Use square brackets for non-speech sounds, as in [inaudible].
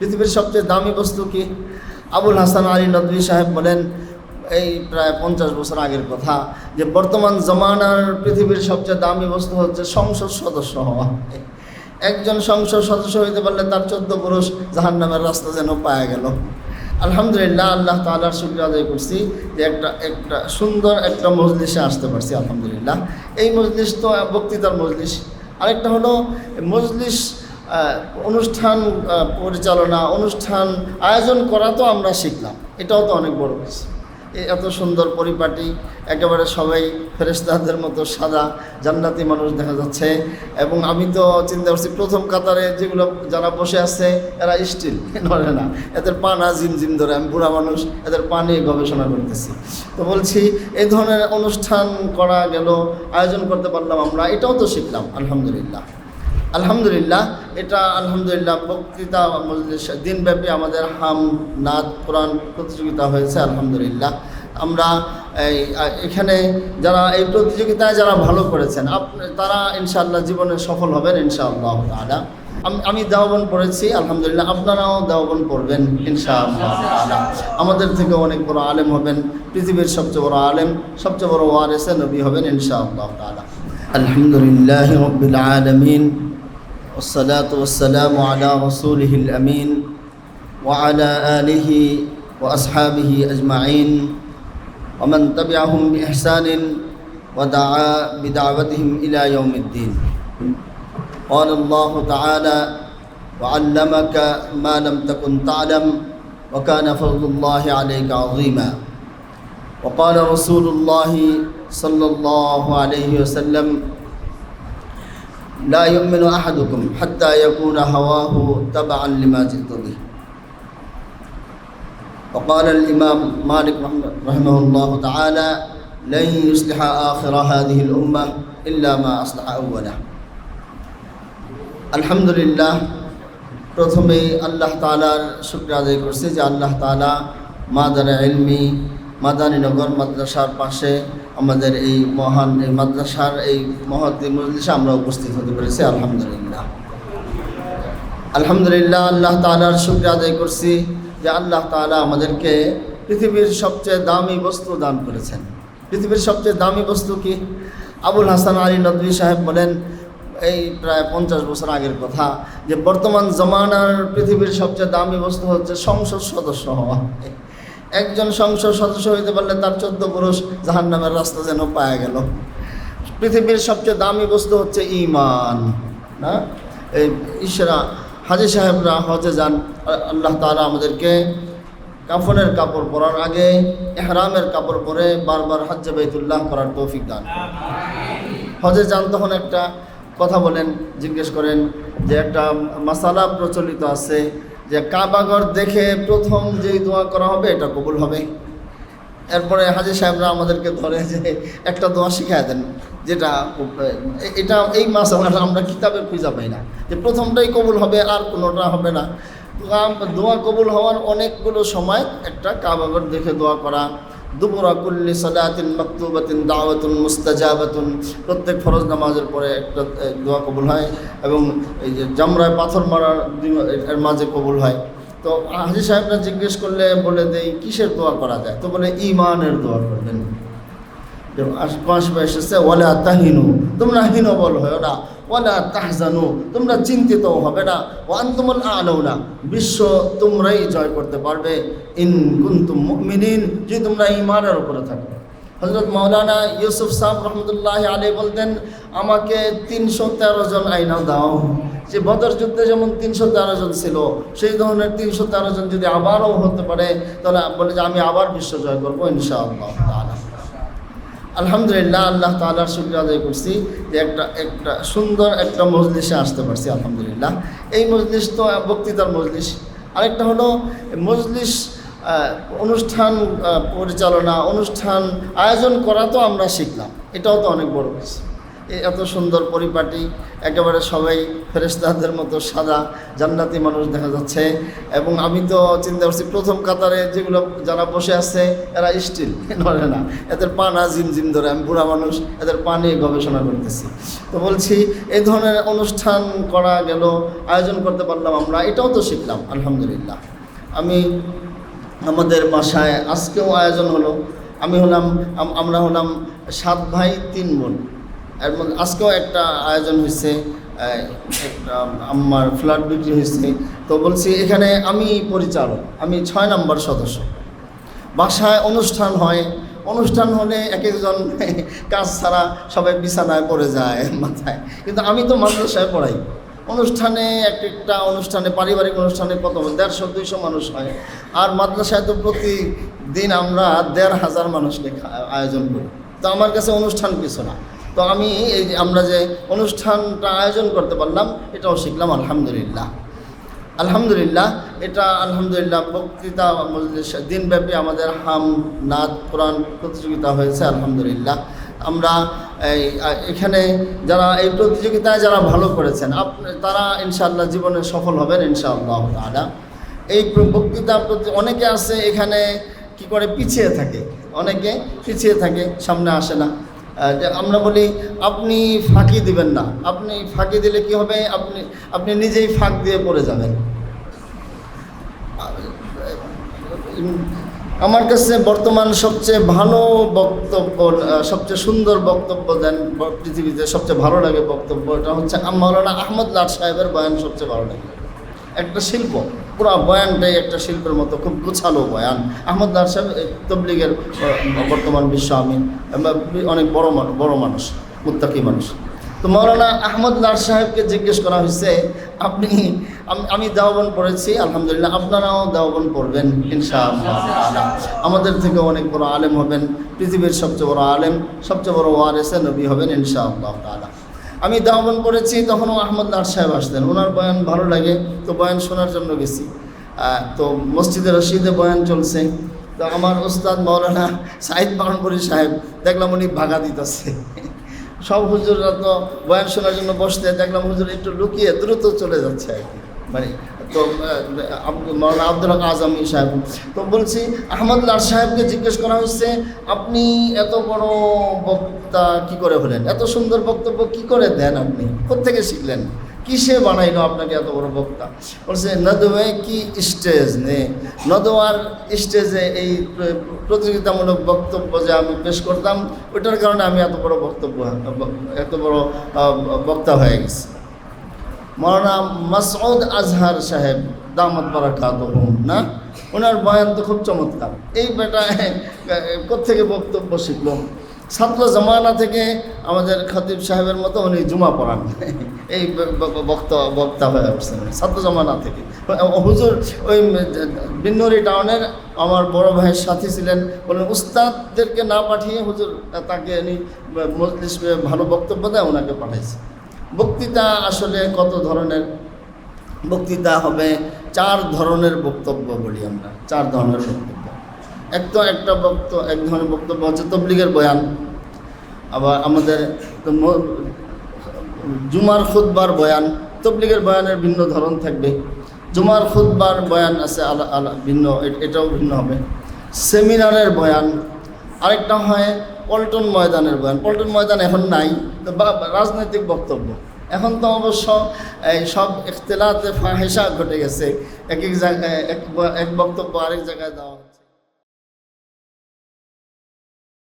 পৃথিবীর সবচেয়ে দামি বস্তু কি? আবুল হাসান আলী নদী সাহেব বলেন, এই প্রায় পঞ্চাশ বছর আগের কথা, যে বর্তমান জমানার পৃথিবীর সবচেয়ে দামি বস্তু হচ্ছে সংসদ সদস্য হওয়া। একজন সংসদ সদস্য হইতে পারলে তার চোদ্দ পুরুষ জাহান নামের রাস্তা যেন পাওয়া গেল। আলহামদুলিল্লাহ, আল্লাহ তালার শুক্রিয়া আদায় করছি যে একটা একটা সুন্দর একটা মজলিসে আসতে পারছি, আলহামদুলিল্লাহ। এই মজলিস তো বক্তৃতার মজলিস। আরেকটা হলো মজলিস অনুষ্ঠান পরিচালনা, অনুষ্ঠান, আয়োজন করা তো আমরা শিখলাম। এটাও তো অনেক বড় কিছু। এত সুন্দর পরিপাটি, একেবারে সবাই ফেরেস্তাদের মতো সাদা, জান্নাতি মানুষ দেখা যাচ্ছে। এবং আমি তো চিন্তা করছি, প্রথম কাতারে যেগুলো যারা বসে আছে, এরা স্টিল, [laughs] নড়ে না। এদের পা না জিম ধরে, আমি বুড়া মানুষ, এদের পা নিয়ে গবেষণা করতেছি। তো বলছি এই ধরনের অনুষ্ঠান করা গেল, আয়োজন করতে পারলাম আমরা, এটাও তো শিখলাম, আলহামদুলিল্লাহ। আলহামদুলিল্লাহ, এটা আলহামদুলিল্লাহ বক্তৃতা দিনব্যাপী আমাদের হাম নাদ কোরআন প্রতিযোগিতা হয়েছে, আলহামদুলিল্লাহ। আমরা এখানে যারা এই প্রতিযোগিতায় যারা ভালো করেছেন তারা ইনশাআল্লাহ জীবনে সফল হবেন, ইনশাআল্লাহ তাআলা। আমি আমি দেওবন পড়েছি, আলহামদুলিল্লাহ, আপনারাও দেওবন পড়বেন, ইনশাআল্লাহ আমাদের থেকে অনেক বড় আলেম হবেন, পৃথিবীর সবচেয়ে বড় আলেম, সবচেয়ে বড় ওয়ারেসে নবী হবেন, ইনশাআল্লাহ তাআলা। আলহামদুলিল্লাহ والصلاة والسلام على رسوله الأمين وعلى آله وأصحابه أجمعين ومن تبعهم بإحسان ودعا بدعوتهم إلى يوم الدين. قال الله تعالى وعلمك ما لم تكن تعلم وكان فضل الله عليك عظيما وقال رسول الله صلى الله عليه وسلم لا يؤمن أحدكم حتى يكون هواه تبعا لما جئت به وقال الإمام مالك رحمه- رحمه الله تعالى لن يصلح آخر هذه الأمة إلا ما أصلح أوله الحمد لله প্রথমেই আল্লাহ তালার শুক্র আদায় করছি যে আল্লাহ তালা মাদার এলমি মাদানীনগর মাদ্রাসার পাশে আমাদের এই মহান এই মাদ্রাসার এই মহৎ মজলিসে আমরা উপস্থিত হতে পেরেছি, আলহামদুলিল্লাহ। আলহামদুলিল্লাহ আল্লাহ তালার শুক্র আদায় করছি যে আল্লাহ তালা আমাদেরকে পৃথিবীর সবচেয়ে দামি বস্তু দান করেছেন। পৃথিবীর সবচেয়ে দামি বস্তু কি? আবুল হাসান আলী নদী সাহেব বলেন, এই প্রায় পঞ্চাশ বছর আগের কথা যে বর্তমান জমানার পৃথিবীর সবচেয়ে দামি বস্তু হচ্ছে সংসদ সদস্য হওয়া। একজন সংসদ সদস্য হইতে পারলে তার চোদ্দ পুরুষ জাহান নামের রাস্তা যেন পাওয়া গেল পৃথিবীর সবচেয়ে দামি বস্তু হচ্ছে ইমান না এই ঈশ্বরা হাজি সাহেবরা হজে যান, আল্লাহ তাআলা আমাদেরকে কাফনের কাপড় পরার আগে এহরামের কাপড় পরে বারবার হজ্জে বাইতুল্লাহ করার তৌফিক দান। হজে যান তখন একটা কথা বলেন, জিজ্ঞেস করেন যে একটা মাসালা প্রচলিত আছে যে কাবাগর দেখে প্রথম যেই দোয়া করা হবে, এটা কবুল হবে। এরপরে হাজির সাহেবরা আমাদেরকে ধরে যে একটা দোয়া শিখাই দেন, যেটা এটা এই মাস আমরা কিতাবে খুঁজা পাই না। যে প্রথমটাই কবুল হবে, আর কোনোটা হবে না। দোয়া- কবুল হওয়ার অনেকগুলো সময় একটা কাবাগর দেখে দোয়া করা দুপুরা কুল্লি সলাতিন মাকতুবাতিন দাওয়াতুন মুস্তাজাবাতুন। প্রত্যেক ফরজ নামাজের পরে একটা দোয়া কবুল হয় এবং এই যে জামরায় পাথর মারার এর মাঝে কবুল হয়। তো হাজি সাহেবরা জিজ্ঞেস করলে, বলে দেই, কিসের দোয়া করা যায়? তো বলে ইমানের দোয়া করবেন। আস- পাঁচবার এসেছে ওয়ালা তাহিনু। তোমরা হীনবল হয় না। ওয়ালা তাহজানু, তোমরা চিন্তিত হবে না। ওয়ান তুমুল আলো না বিশ্ব তোমরাই জয় করতে পারবে। ইন কুন্তুম মুমিনিন যে তোমরা ইমানের উপরে থাকবে হজরত মৌলানা ইউসুফ সাহেব রহমতুল্লাহ আলী বলতেন, আমাকে তিনশো তেরো জন আইনা দাও। যে বদর যুদ্ধে যেমন তিনশো তেরো জন ছিল, সেই ধরনের তিনশো তেরো জন যদি আবারও হতে পারে, তাহলে বলে যে আমি আবার বিশ্ব জয় করব ইনশাআল্লাহ আলহামদুলিল্লাহ, আল্লাহ তালার শুক্রিয়া আদায় করছি যে একটা একটা সুন্দর একটা মজলিসে আসতে পারছি, আলহামদুলিল্লাহ। এই মজলিস তো বক্তৃতার মজলিস। আরেকটা হলো, মজলিস অনুষ্ঠান পরিচালনা, অনুষ্ঠান আয়োজন করা তো আমরা শিখলাম। এটাও তো অনেক বড় কিছু। এত সুন্দর পরিপাটি, একেবারে সবাই ফেরেস্তাদের মতো সাদা, জান্নাতি মানুষ দেখা যাচ্ছে। এবং আমি তো চিন্তা করছি, প্রথম কাতারে যেগুলো যারা বসে আছে, এরা স্টিল, নড়ে না। এদের পা না জিম জিম ধরে, আমি বুড়া মানুষ, এদের পা নিয়ে গবেষণা করতেছি। তো বলছি, এই ধরনের অনুষ্ঠান করা গেল, আয়োজন করতে পারলাম আমরা, এটাও তো শিখলাম, আলহামদুলিল্লাহ। আমি আমাদের বাসায় আজকেও আয়োজন হলো। আমি হলাম আমরা হলাম সাত ভাই, তিন বোন। এর মধ্যে আজকেও একটা আয়োজন হয়েছে একটা আমার ফ্ল্যাট বিক্রি হয়েছে। তো বলছি, এখানে আমি পরিচালক, আমি ছয় নম্বর সদস্য। বাসায় অনুষ্ঠান হয়, অনুষ্ঠান হলে এক একজন [laughs] কাজ ছাড়া সবাই বিছানায় পড়ে যায় [laughs] মাথায়। কিন্তু আমি তো মাদ্রাসায় পড়াই। অনুষ্ঠানে এক একটা অনুষ্ঠানে, পারিবারিক অনুষ্ঠানে কত দেড়শো, দুইশো মানুষ হয়। আর মাদ্রাসায় তো প্রতিদিন আমরা দেড় হাজার মানুষকে আয়োজন করি। তো আমার কাছে অনুষ্ঠান কিছু না। তো আমি এই যে আমরা যে অনুষ্ঠানটা আয়োজন করতে পারলাম, এটাও শিখলাম, আলহামদুলিল্লাহ। আলহামদুলিল্লাহ, এটা আলহামদুলিল্লাহ বক্তৃতা দিনব্যাপী আমাদের হাম নাদ কোরআন প্রতিযোগিতা হয়েছে, আলহামদুলিল্লাহ। আমরা এই, এখানে যারা এই প্রতিযোগিতায় যারা ভালো করেছেন আপ তারা ইনশাআল্লাহ জীবনে সফল হবেন, ইনশাআল্লাহ তাআলা। এই বক্তৃতা প্রতি, অনেকে আছে এখানে কি করে পিছিয়ে থাকে, অনেকে পিছিয়ে থাকে, সামনে আসে না। আমরা বলি, আপনি ফাঁকি দিবেন না। আপনি ফাঁকি দিলে কি হবে? আপনি আপনি নিজেই ফাঁক দিয়ে পড়ে যাবেন। আমার কাছে বর্তমান সবচেয়ে ভালো বক্তব্য সবচেয়ে সুন্দর বক্তব্য দেন, পৃথিবীতে সবচেয়ে ভালো লাগে বক্তব্যটা হচ্ছে মাওলানা আহমদ লাট সাহেবের বয়ান সবচেয়ে ভালো লাগে। একটা শিল্প। পুরো বয়ানটাই একটা শিল্পের মতো, খুব গুছালো বয়ান। আহমদ লাট সাহেব তবলিগের বর্তমান বিশ্ব আমি অনেক বড় মানুষ বড় মানুষ, মুত্তাকি মানুষ। তো মৌলানা আহমদ লাট সাহেবকে জিজ্ঞেস করা হয়েছে, আপনি, আমি- দাওয়ান পড়েছি, আলহামদুলিল্লাহ, আপনারাও দাওয়ান পড়বেন, ইনশাআল্লাহ। আমাদের থেকে অনেক বড় আলেম হবেন, পৃথিবীর সবচেয়ে বড় আলেম, সবচেয়ে বড় ওয়ারেসে নবী হবেন, ইনশাআল্লাহ তাআলা। আমি দাওয়ান পড়েছি তখনও আহমদ লাট সাহেব আসতেন। ওনার বয়ান ভালো লাগে, তো বয়ান শোনার জন্য গেছি। তো মসজিদে রশিদে বয়ান চলছে। তো আমার ওস্তাদ মৌলানা সাহিদ বারণপুরি সাহেব, দেখলাম উনি ভাগা দিতেছে। সব হুজুররা তো বয়ান শোনার জন্য বসতে দেখলাম হুজুর একটু লুকিয়ে দ্রুত চলে যাচ্ছে আর কি। মানে তো মৌলানা আব্দুল হক আজমি সাহেব। তো বলছি, আহমদ লাল সাহেবকে জিজ্ঞেস করা হচ্ছে আপনি এত বড় বক্তা কি করে হলেন? এত সুন্দর বক্তব্য কি করে দেন আপনি? কোথেকে শিখলেন? কিসে বানাইলো আপনাকে এত বড় বক্তা? বলছে নদওয়ে কি স্টেজ নে? নদওয়ার স্টেজে এই প্রতিযোগিতামূলক বক্তব্য যে আমি পেশ করতাম, ওইটার কারণে আমি এত বড় বক্তব্য এত বড় বক্তা হয়ে গেছি। মৌলানা মাসউদ আজহার সাহেব দামত বারাকাত না? ওনার বয়ান তো খুব চমৎকার। এই বেটা কোথেকে বক্তব্য শিখলো? ছাত্র জমানা থেকে আমাদের খতিব সাহেবের মতো উনি জুমা পড়ান। এই বক্তা বক্তা হয়ে উঠছেন ছাত্র জমানা থেকে। হুজুর, ওই বিন্নরি টাউনের আমার বড় ভাইয়ের সাথী ছিলেন বলেন উস্তাদদেরকে না পাঠিয়ে হুজুর, তাকে উনি মজলিস ভালো বক্তব্য দেয় ওনাকে পাঠাইছে। বক্তৃতা আসলে কত ধরনের? বক্তৃতা হবে চার ধরনের বক্তব্য বলি আমরা, চার ধরনের বক্তব্য। এক তো একটা বক্ত, এক ধরনের বক্তব্য হচ্ছে তবলিগের বয়ান। আবার আমাদের জুমার খুদবার বয়ান, তবলিগের বয়ানের ভিন্ন ধরন থাকবে। জুমার খুদবার বয়ান আছে আলা আলা, ভিন্ন এটাও ভিন্ন হবে। সেমিনারের বয়ান, আরেকটা হয় পল্টন ময়দানের বয়ান। পল্টন ময়দান এখন নাই, তো বা- রাজনৈতিক বক্তব্য। এখন তো অবশ্য, এই সব ইখতলাতে ফাহেসা ঘটে গেছে। এক এক জায়গায়, এক বক্তব্য আরেক জায়গায় দেওয়া